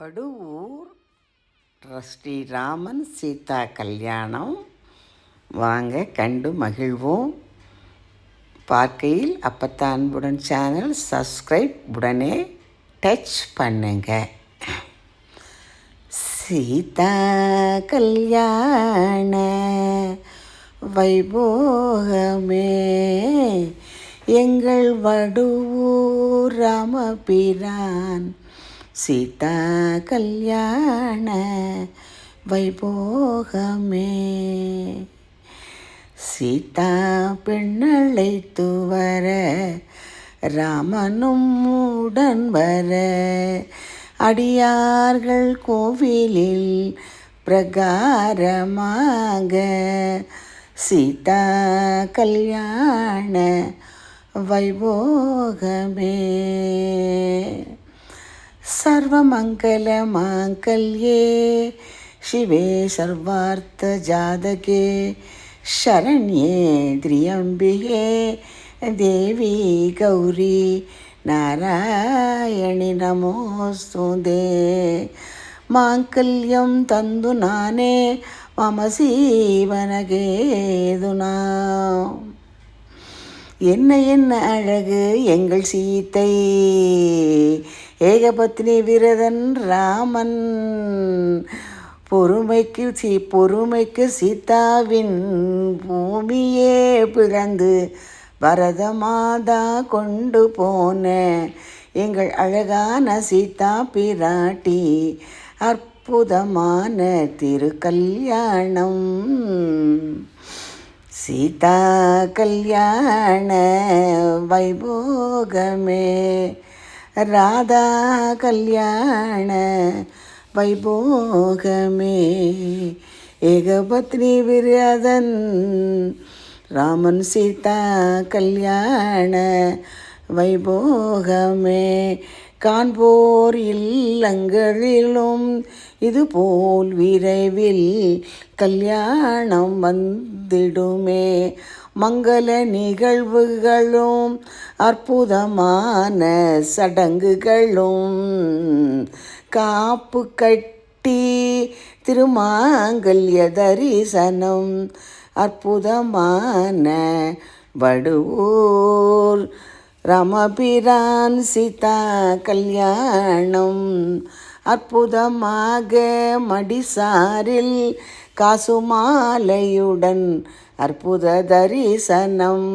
வடுவூர் ஸ்ரீராமன் சீதா கல்யாணம். வாங்க கண்டு மகிழ்வோம். பார்க்கையில் அப்பத்தான் அன்புடன் சேனல் சப்ஸ்கிரைப் உடனே டச் பண்ணுங்க. சீதா கல்யாண வைபோகமே. எங்கள் வடுவூர் ராமபிரான் சீதா கல்யாண வைபோகமே. சீதா பெண்ணழைத்து வர ராமனும் உடன் வர அடியார்கள் கோவிலில் பிரகாரமாக சீதா கல்யாண வைபோகமே. सर्वमङ्गलमाङ्गल्ये शिवे सर्वार्थजातके शरण्ये त्र्यम्बिके देवी गौरी नारायणि नमोऽस्तु दे माङ्गल्यं तन्तु नाने मम சீவனகேதுனா என்ன என்ன அழகு எங்கள் சீத்தை ஏகபத்னி விரதன் ராமன். பொறுமைக்கு சீ பொறுமைக்கு சீதாவின் பூமியே பிறந்து வரத மாதா கொண்டு போன எங்கள் அழகான சீதா பிராட்டி. அற்புதமான திருக்கல்யாணம். சீதா கல்யாண வைபோகமே. ராதா கல்யாண வைபோகமே. ஏகபத்ரி விரதன் ராமன் சீதா கல்யாண வைபோகமே. காண்போர் இல்லங்களிலும் இதுபோல் விரைவில் கல்யாணம் வந்திடுமே. மங்கள நிகழ்வுகளும் அற்புதமான சடங்குகளும். காப்பு கட்டி திருமாங்கல்ய தரிசனம் அற்புதமான வடுவூர் ரமபிரான் சீதா கல்யாணம் அற்புதமாக மடிசாரில் காசு மாலையுடன் அற்புத தரிசனம்.